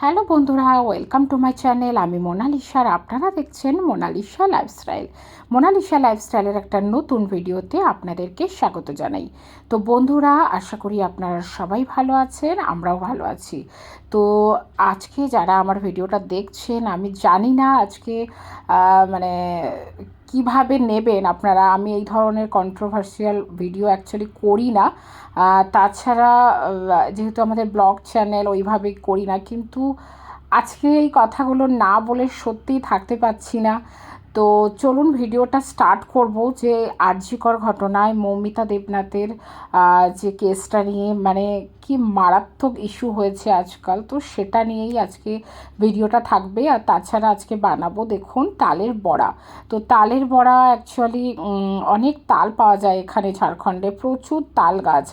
Hello বন্ধুরা, welcome to my channel. আমি মোনালিসা আর আপনারা দেখছেন মোনালিসা লাইফস্টাইল। মোনালিসা লাইফস্টাইলের একটা নতুন ভিডিওতে আপনাদেরকে স্বাগত জানাই। তো বন্ধুরা, আশা করি আপনারা সবাই ভালো আছেন, আমরাও ভালো আছি। তো আজকে যারা আমার ভিডিওটা দেখছেন, আমি জানি না আজকে মানে কীভাবে নেবেন? আপনারা, আমি এই ধরনের কন্ট্রোভার্সিয়াল ভিডিও অ্যাকচুয়ালি করি না। তাছাড়া যেহেতু আমাদের ব্লগ চ্যানেল ওইভাবে করি না, কিন্তু আজকে এই কথাগুলো না বলে সত্যিই থাকতে পারছি না। তো চলুন ভিডিওটা স্টার্ট করব যে আরজিকর ঘটনায় মৌমিতা দেবনাথের যে কেসটা নিয়ে মানে কি মারাত্মক ইস্যু হয়েছে আজকাল, তো সেটা নিয়েই আজকে ভিডিওটা থাকবে। আর তাছাড়া আজকে বানাবো, দেখুন, তালের বড়া। তো তালের বড়া অ্যাকচুয়ালি অনেক তাল পাওয়া যায় এখানে ঝাড়খণ্ডে, প্রচুর তাল গাছ।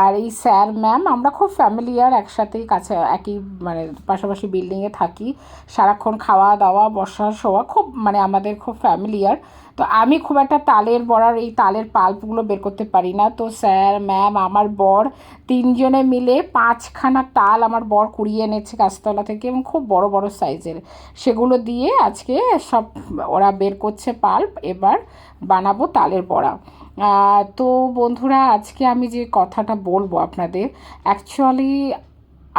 আর এই স্যার ম্যাম, আমরা খুব ফ্যামিলিয়ার একসাথেই কাছে, একই মানে পাশাপাশি বিল্ডিংয়ে থাকি। সারাক্ষণ খাওয়া দাওয়া বসা শোয়া, খুব মানে আমাদের খুব ফ্যামিলিয়ার তো আমি খুব একটা তালের বড়ার এই তালের পাল্পগুলো বের করতে পারি না। তো স্যার ম্যাম আমার বর তিনজনে মিলে পাঁচখানা তাল আমার বর কুড়িয়ে এনেছে গাছতলা থেকে এবং খুব বড় বড় সাইজের। সেগুলো দিয়ে আজকে সব ওরা বের করছে পাল্প, এবার বানাবো তালের বড়া। তো বন্ধুরা, আজকে আমি যে কথাটা বলব আপনাদের অ্যাকচুয়ালি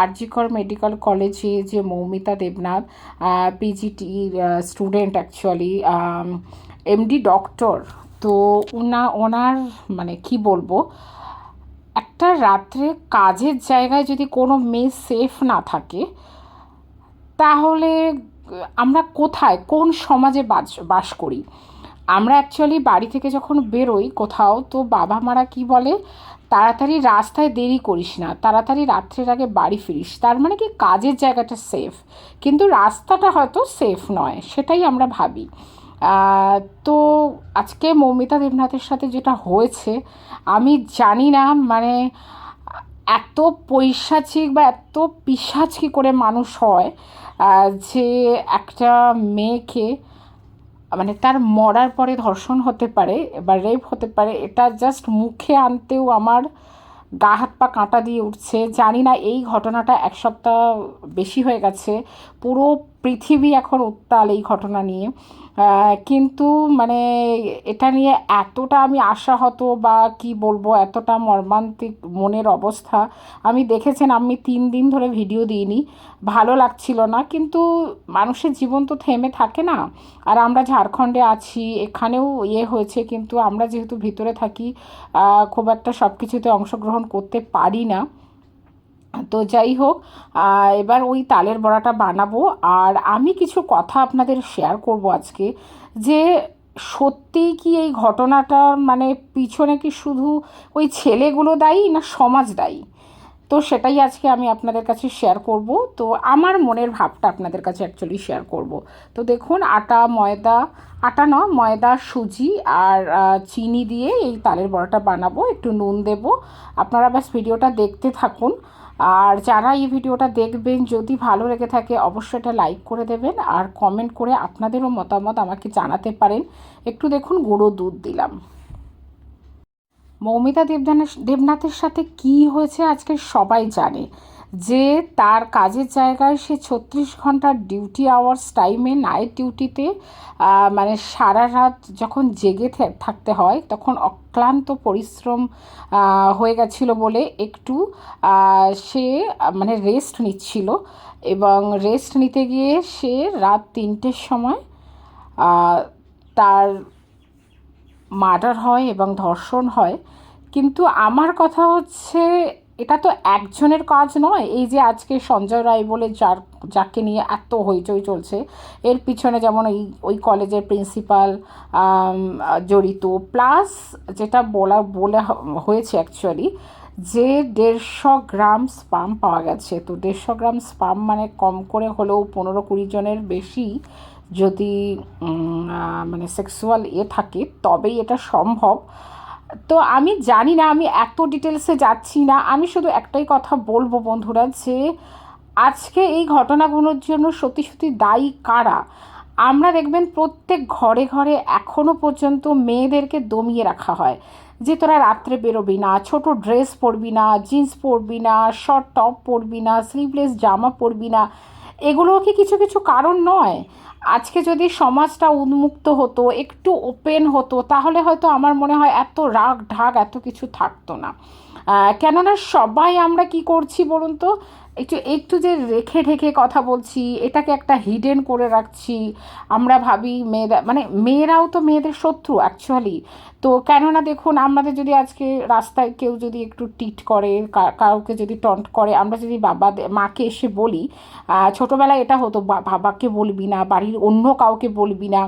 আরজিকর মেডিকেল কলেজে যে Moumita Debnath P G T student actually MD doctor তো ওনা ওনার মানে কি বলব, একটা রাত্রে কাজের জায়গায় যদি কোনো মেয়ে সেফ না থাকে, তাহলে আমরা কোথায়, কোন সমাজে বাস বাস করি? আমরা অ্যাকচুয়ালি বাড়ি থেকে যখন বেরোই কোথাও, তো বাবা মারা কি বলে তাড়াতাড়ি রাস্তায় দেরি করিস না, তাড়াতাড়ি রাত্রের আগে বাড়ি ফিরিস। তার মানে কি কাজের জায়গাটা সেফ কিন্তু রাস্তাটা হয়তো সেফ নয়, সেটাই আমরা ভাবি। তো আজকে মৌমিতা দেবনাথের সাথে যেটা হয়েছে, আমি জানি না মানে এত পৈশাচিক বা এত পিশাচ কি করে মানুষ হয় যে একটা মেয়েকে মানে তার মরার পরে ধর্ষণ হতে পারে বা রেপ হতে পারে, এটা জাস্ট মুখে আনতেও আমার গা হাত পা কাঁটা দিয়ে উঠছে। জানি না এই ঘটনাটা এক সপ্তাহ বেশি হয়ে গেছে। পুরো পৃথিবী এখন উত্তাল এই ঘটনা নিয়ে। কিন্তু মানে এটা নিয়ে এতটা আমি আশাহত বা কি বলব, এতটা মর্মান্তিক মনের অবস্থা। আমি দেখেছেন, আমি তিন দিন ধরে ভিডিও দিইনি, ভালো লাগছিল না। কিন্তু মানুষের জীবন তো থেমে থাকে না। আর আমরা ঝাড়খণ্ডে আছি, এখানেও ইয়ে হয়েছে, কিন্তু আমরা যেহেতু ভিতরে থাকি খুব একটা সব কিছুতে অংশগ্রহণ করতে পারি না। তো যাই হোক এবার ওই তালের বড়াটা বানাবো। আর আমি কিছু কথা আপনাদের শেয়ার করব আজকে, যে সত্যিই কি এই ঘটনাটার মানে পিছনে কি শুধু ওই ছেলেগুলো দায়ী না সমাজ দায়ী? তো সেটাই আজকে আমি আপনাদের কাছে শেয়ার করব। তো আমার মনের ভাবটা আপনাদের কাছে অ্যাকচুয়ালি শেয়ার করব। তো দেখুন, আটা, ময়দা, আটা না, ময়দা, সুজি আর চিনি দিয়ে এই তালের বড়াটা বানাবো। একটু নুন দেব। আপনারা ব্যাস ভিডিওটা দেখতে থাকুন। আর যারা এই ভিডিওটা দেখবেন, যদি ভালো লেগে থাকে, অবশ্যই এটা লাইক করে দেবেন আর কমেন্ট করে আপনাদেরও মতামত আমাকে জানাতে পারেন। একটু দেখুন, গুঁড়ো দুধ দিলাম। মৌমিতা দেবদানের, দেবনাথের সাথে কি হয়েছে আজকে সবাই জানে। যে তার কাজের জায়গায় সে ছত্রিশ ঘণ্টার ডিউটি আওয়ার্স টাইমে নাইট ডিউটিতে মানে সারা রাত যখন জেগে থাকতে হয়, তখন অক্লান্ত পরিশ্রম হয়ে গেছিল বলে একটু সে মানে রেস্ট নিচ্ছিল এবং রেস্ট নিতে গিয়ে সে রাত তিনটের সময় তার মার্ডার হয় এবং ধর্ষণ হয়। কিন্তু আমার কথা হচ্ছে এটা তো একজনের কাজ নয়। এই যে আজকে সঞ্জয় রায় বলে যার, যাকে নিয়ে এত হইচই চলছে, এর পিছনে যেমন ওই ওই কলেজের প্রিন্সিপাল জড়িত, প্লাস যেটা বলা, বলে হয়েছে অ্যাকচুয়ালি যে দেড়শো গ্রাম স্পাম পাওয়া গেছে। তো দেড়শো গ্রাম স্পাম মানে কম করে হলেও পনেরো কুড়ি জনের বেশি যদি মানে সেক্সুয়াল এ থাকে, তবেই এটা সম্ভব। তো আমি জানি না, আমি এত ডিটেলসে যাচ্ছি না। আমি শুধু একটাই কথা বলব বন্ধুরা যে, আজকে এই ঘটনাগুলোর জন্য সত্যি সত্যি দায়ী কারা? আমরা দেখবেন প্রত্যেক ঘরে ঘরে এখনও পর্যন্ত মেয়েদেরকে দমিয়ে রাখা হয় যে, তোরা রাত্রে বেরোবি না, ছোট ড্রেস পরবি না জিন্স পরবি না শর্ট টপ পরবি না স্লিভলেস জামা পরবি না। এগুলোও কি কিছু কিছু কারণ নয়? আজকে যদি সমাজটা উন্মুক্ত হতো, একটু ওপেন হতো, তাহলে হয়তো আমার মনে হয় এত রাগ ঢাক এত কিছু থাকতো না। কেননা সবাই আমরা কি করছি বলুন তো? একটু একটু যে রেখে ঢেকে কথা বলছি, এটাকে একটা হিডেন করে রাখছি। আমরা ভাবি মেয়েরা মানে মেয়েরাও তো মেয়েদের শত্রু অ্যাকচুয়ালি তো কেননা দেখুন, আমাদের যদি আজকে রাস্তায় কেউ যদি একটু টিট করে কাউকে যদি টন্ট করে, আমরা যদি বাবা মাকে এসে বলি ছোটোবেলায় এটা হতো বাবাকে বলবি না, বাড়ির অন্য কাউকে বলবি না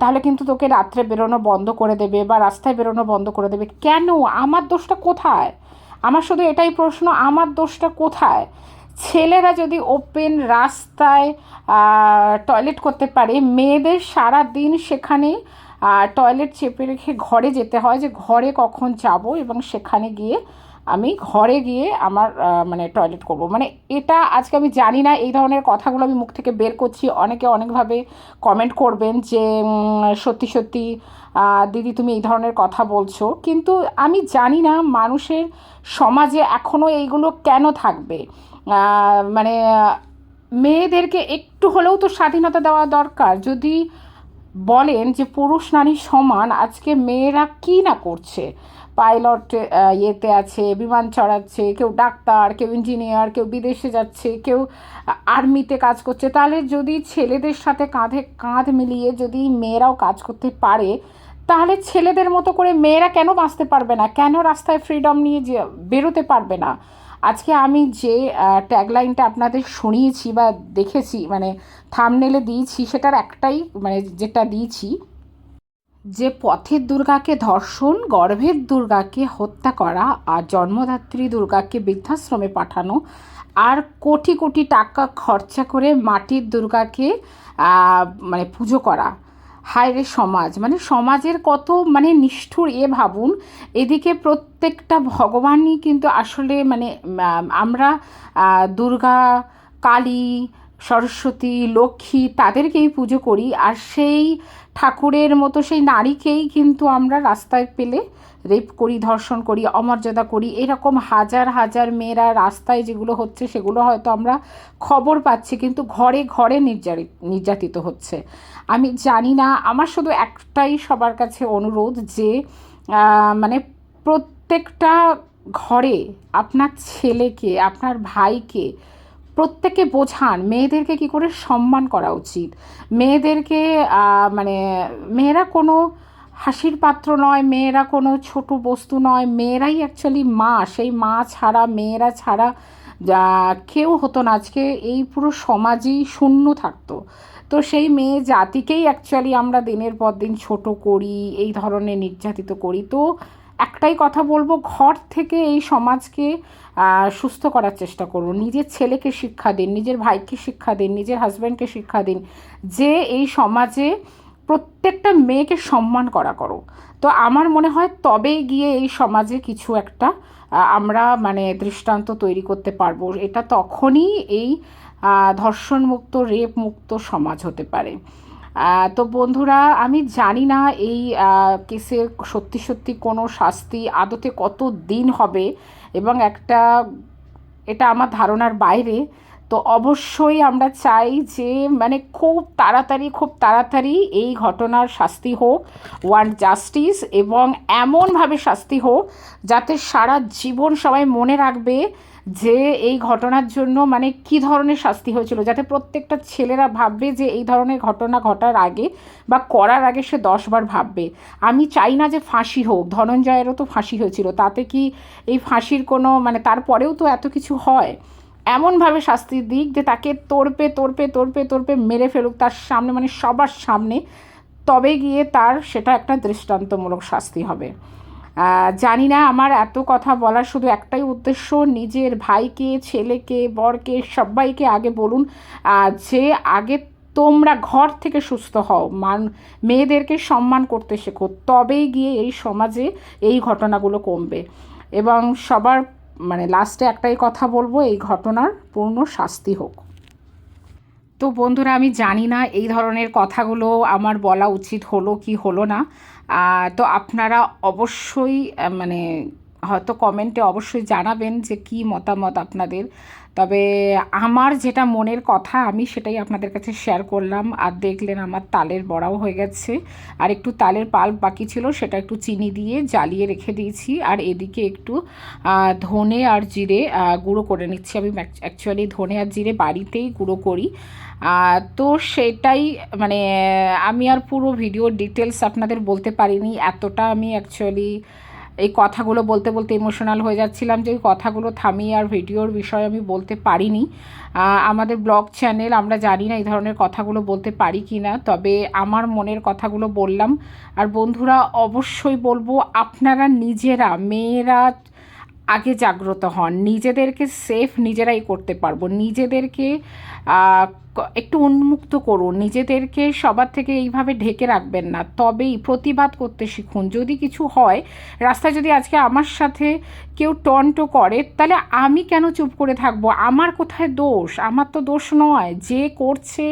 তাহলে কিন্তু তোকে রাত্রে বেরোনো বন্ধ করে দেবে বা রাস্তায় বেরোনো বন্ধ করে দেবে। কেন? আমার দোষটা কোথায়? আমার শুধু এটাই প্রশ্ন, আমার দোষটা কোথায়? ছেলেরা যদি ওপেন রাস্তায় টয়লেট করতে পারে, মেয়েদের সারা দিন সেখানে টয়লেট চেপে রেখে ঘরে যেতে হয় যে ঘরে কখন যাব এবং সেখানে গিয়ে আমি ঘরে গিয়ে আমার মানে টয়লেট করব। মানে এটা আজকে আমি জানি না, এই ধরনের কথাগুলো আমি মুখ থেকে বের করছি। অনেকে অনেকভাবে কমেন্ট করবেন যে সত্যি সত্যি দিদি তুমি এই ধরনের কথা বলছো। কিন্তু আমি জানি না মানুষের সমাজে এখনও এইগুলো কেন থাকবে। মানে মেয়েদেরকে একটু হলেও তো স্বাধীনতা দেওয়া দরকার। যদি বলেন যে পুরুষ নারী সমান, আজকে মেয়েরা কি না করছে? পাইলট ইয়েতে আছে, বিমান চড়াচ্ছে, কেউ ডাক্তার, কেউ ইঞ্জিনিয়ার, কেউ বিদেশে যাচ্ছে, কেউ আর্মিতে কাজ করছে। তাহলে যদি ছেলেদের সাথে কাঁধে কাঁধ মিলিয়ে যদি মেয়েরাও কাজ করতে পারে, তাহলে ছেলেদের মতো করে মেয়েরা কেন বাঁচতে পারবে না? কেন রাস্তায় ফ্রিডম নিয়ে যে বেরোতে পারবে না? আজকে আমি যে ট্যাগলাইনটা আপনাদের শুনিয়েছি বা দেখেছি মানে থামনেলে দিয়েছি, সেটার একটাই মানে যেটা দিয়েছি যে পথের দুর্গাকে ধর্ষণ, গর্ভের দুর্গাকে হত্যা করা আর জন্মদাত্রী দুর্গাকে বৃদ্ধাশ্রমে পাঠানো আর কোটি কোটি টাকা খরচা করে মাটির দুর্গাকে মানে পুজো করা। হায় রে সমাজ মানে সমাজের কত মানে নিষ্ঠুর এ ভাবুন, এদিকে প্রত্যেকটা ভগবানই কিন্তু আসলে মানে আমরা দুর্গা, কালী, সরস্বতী, লক্ষ্মী তাদেরকেই পুজো করি আর সেই ঠাকুরের মতো সেই নারীকেই কিন্তু আমরা রাস্তায় পেলে রেপ করি, ধর্ষণ করি, অমর্যাদা করি। এরকম হাজার হাজার মেয়েরা রাস্তায় যেগুলো হচ্ছে সেগুলো হয়তো আমরা খবর পাচ্ছি কিন্তু ঘরে ঘরে নির্যাতিত নির্যাতিত হচ্ছে। আমি জানি না, আমার শুধু একটাই সবার কাছে অনুরোধ যে মানে প্রত্যেকটা ঘরে আপনার ছেলেকে, আপনার ভাইকে প্রত্যেকে বোঝান, মেয়েদেরকে কি করে সম্মান করা উচিত? মেয়েদেরকে মানে মেয়েরা কোনো হাসির পাত্র নয়, মেয়েরা কোনো ছোট বস্তু নয়, মেয়েরাই অ্যাকচুয়ালি মা। সেই মা ছাড়া, মেয়েরা ছাড়া কেউ হতো না। আজকে এই পুরো সমাজই শূন্য থাকতো। তো সেই মেয়ে জাতিকেই অ্যাকচুয়ালি আমরা দিনের পর দিন ছোট করি, এই ধরনের নির্যাতিত করি। তো একটাই কথা বলব, ঘর থেকে এই সমাজকে সুস্থ করার চেষ্টা করুন। নিজের ছেলেকে শিক্ষা দিন, নিজের ভাইকে শিক্ষা দিন, নিজের হাজব্যান্ডকে শিক্ষা দিন। যে এই সমাজে প্রত্যেকটা মেয়েকে সম্মান করা করো। তো আমার মনে হয় তবেই গিয়ে এই সমাজে কিছু একটা আমরা মানে দৃষ্টান্ত তৈরি করতে পারব। এটা তখনই এই ধর্ষণমুক্ত রেপ মুক্ত সমাজ হতে পারে। তো বন্ধুরা, আমি জানি না এই কেসের সত্যি সত্যি কোনো শাস্তি আদতে কত দিন হবে এবং একটা, এটা আমার ধারণার বাইরে। তো অবশ্যই আমরা চাই যে মানে খুব তাড়াতাড়ি খুব তাড়াতাড়ি এই ঘটনার শাস্তি হোক ওয়ান জাস্টিস এবং এমনভাবে শাস্তি হোক, যাতে সারা জীবন সবাই মনে রাখবে যে এই ঘটনার জন্য মানে কি ধরনের শাস্তি হয়েছিল, যাতে প্রত্যেকটা ছেলেরা ভাববে যে এই ধরনের ঘটনা ঘটার আগে বা করার আগে সে দশবার ভাববে। আমি চাই না যে ফাঁসি হোক, ধনঞ্জয়েরও তো ফাঁসি হয়েছিল, তাতে কি এই ফাঁসির কোনো মানে তারপরেও তো এত কিছু হয়? এমনভাবে শাস্তি দিক যে তাকে তোরপে তোরপে তোরপে তোরপে মেরে ফেলুক তার সামনে মানে সবার সামনে। তবে গিয়ে তার সেটা একটা দৃষ্টান্তমূলক শাস্তি হবে। জানি না আমার এত কথা বলার শুধু একটাই উদ্দেশ্য, নিজের ভাইকে, ছেলেকে, বরকে সবাইকে আগে বলুন যে আগে তোমরা ঘর থেকে সুস্থ হও, মান, মেয়েদেরকে সম্মান করতে শেখো। তবেই গিয়ে এই সমাজে এই ঘটনাগুলো কমবে। এবং সবার মানে লাস্টে একটাই কথা বলব, এই ঘটনার পূর্ণ শাস্তি হোক। তো বন্ধুরা, আমি জানি না এই ধরনের কথাগুলো আমার বলা উচিত হলো কি হলো না। তো আপনারা অবশ্যই মানে হয়তো কমেন্টে অবশ্যই জানাবেন যে কি মতামত আপনাদের। তবে আমার যেটা মনের কথা, আমি সেটাই আপনাদের কাছে শেয়ার করলাম। আর দেখলেন আমার তালের বড়াও হয়ে গেছে। আর একটু তালের পাল্প বাকি ছিল, সেটা একটু চিনি দিয়ে জ্বালিয়ে রেখে দিয়েছি। আর এদিকে একটু ধনে আর জিরে গুঁড়ো করে নিচ্ছি। আমি অ্যাকচুয়ালি ধনে আর জিরে বাড়িতেই গুঁড়ো করি। তো সেটাই মানে আমি আর পুরো ভিডিও ডিটেলস আপনাদের বলতে পারিনি। এতটা আমি অ্যাকচুয়ালি এই কথাগুলো বলতে বলতে ইমোশনাল হয়ে যাচ্ছিলাম যে কথাগুলো থামিয়ে আর ভিডিওর বিষয়ে আমি বলতে পারিনি। আমাদের ব্লগ চ্যানেল আমরা জানি না এই ধরনের কথাগুলো বলতে পারি কি না তবে আমার মনের কথাগুলো বললাম। আর বন্ধুরা, অবশ্যই বলব আপনারা নিজেরা, মেয়েরা আগে জাগ্রত হন। নিজেদেরকে সেফ নিজেরাই করতে পারব। নিজেদেরকে একটু উন্মুক্ত করুন। নিজেদেরকে সবার থেকে এইভাবে ঢেকে রাখবেন না। তবেই প্রতিবাদ করতে শিখুন। যদি কিছু হয়, রাস্তায় যদি আজকে আমার সাথে কেউ টন্টো করে, তাহলে আমি কেন চুপ করে থাকব? আমার কোথায় দোষ? আমার তো দোষ নয়। যে করছে,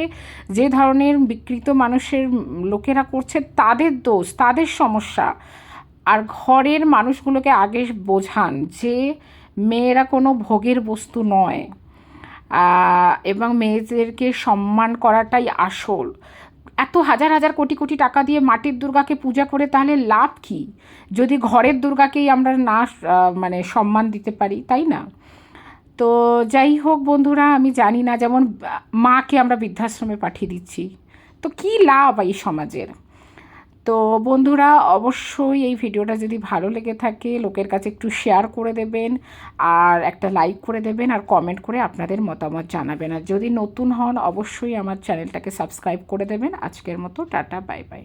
যে ধরনের বিকৃত মানুষের লোকেরা করছে, তাদের দোষ, তাদের সমস্যা। আর ঘরের মানুষগুলোকে আগে বোঝান যে মেয়েরা কোনো ভোগের বস্তু নয় এবং মেয়েদেরকে সম্মান করাটাই আসল। এত হাজার হাজার কোটি কোটি টাকা দিয়ে মাটির দুর্গাকে পূজা করে তাহলে লাভ কি? যদি ঘরের দুর্গাকেই আমরা না মানে সম্মান দিতে পারি, তাই না? তো যাই হোক বন্ধুরা, আমি জানি না, যেমন মাকে আমরা বৃদ্ধাশ্রমে পাঠিয়ে দিচ্ছি। তো কী লাভ এই সমাজের? তো বন্ধুরা, অবশ্যই এই ভিডিওটা যদি ভালো লেগে থাকে, লোকের কাছে একটু শেয়ার করে দেবেন, আর একটা লাইক করে দেবেন, আর কমেন্ট করে আপনাদের মতামত জানাবেন। আর যদি নতুন হন, অবশ্যই আমার চ্যানেলটাকে সাবস্ক্রাইব করে দেবেন। আজকের মতো, টাটা বাই বাই